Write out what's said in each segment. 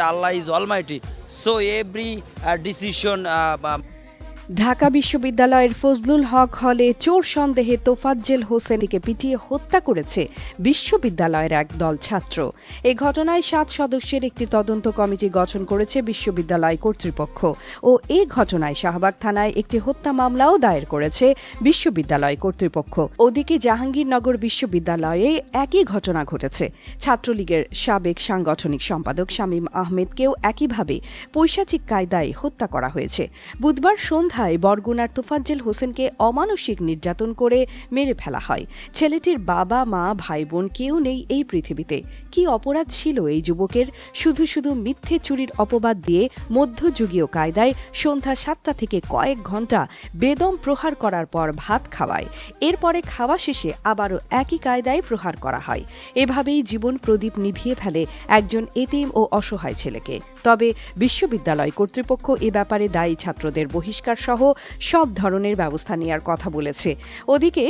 Allah is almighty so every decision Dhaka বিশ্ববিদ্যালয়ের ফজলুল হক হলে চোর সন্দেহে তোফাজ্জেল হোসেনকে পিটিয়ে হত্যা করেছে বিশ্ববিদ্যালয়ের এক দল ছাত্র। এ ঘটনায় সাত সদস্যের একটি তদন্ত কমিটি গঠন করেছে বিশ্ববিদ্যালয় কর্তৃপক্ষ ও এ ঘটনায় শাহবাগ থানায় একটি হত্যা মামলাও দায়ের করেছে বিশ্ববিদ্যালয় কর্তৃপক্ষ। ওদিকে জাহাঙ্গীরনগর বিশ্ববিদ্যালয়ে একই ঘটনা ঘটেছে। ছাত্রলীগের সাবেক সাংগঠনিক সম্পাদক শামীম আহমেদকেও একইভাবে পৈশাচিক কায়দায় হত্যা করা হয়েছে। বুধবার সন্ধ্যায় বরগুনার তোফাজ্জেল হোসেনকে অমানসিক নির্যাতন করে মেরে ফেলা হয়। ছেলেটির বাবা, মা ভাই বোন কেউ নেই এই পৃথিবীতে। কি অপরাধ ছিল এই যুবকের? শুধু শুধু মিথ্যে চুরির অপবাদ দিয়ে মধ্যযুগীয় কায়দায় সন্ধ্যা সাতটা থেকে কয়েক ঘণ্টা বেদম প্রহার করার পর ভাত খাওয়ায়। এরপরে খাওয়া শেষে আবারও একই কায়দায় প্রহার করা হয়। এভাবেই জীবন প্রদীপ নিভিয়ে ফেলে একজন এতিম ও অসহায় ছেলেকে। তবে বিশ্ববিদ্যালয় কর্তৃপক্ষ এ ব্যাপারে দায়ী ছাত্রদের বহিষ্কার সহ সব ধরনের ব্যবস্থা নেওয়ার কথা বলেছে। ওদিকে,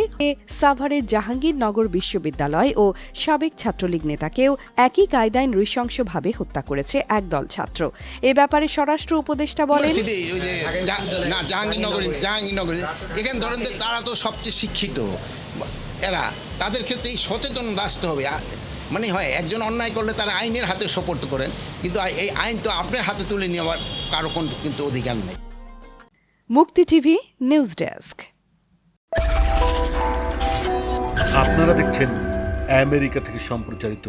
সাভারের জাহাঙ্গীরনগর বিশ্ববিদ্যালয় ও সাবেক ছাত্রলীগ নেতাকেও একই কায়দায় নৃশংসভাবে হত্যা করেছে একদল ছাত্র। এ ব্যাপারে স্বরাষ্ট্র উপদেষ্টা বলেন তারা তো সবচেয়ে শিক্ষিত। এরা, তাদের ক্ষেত্রে এই সচেতন আসতে হবে। মানে হয় একজন অন্যায় করলে তারা আইনের হাতে সোপর্দ করেন কিন্তু এই আইন তো আপনার হাতে তুলে নেওয়ার কারও কোন কিন্তু অধিকার নেই। মুক্তি টিভি নিউজ ডেস্ক। আপনারা দেখছেন আমেরিকা থেকে সম্প্রচারিত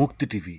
মুক্তি টিভি।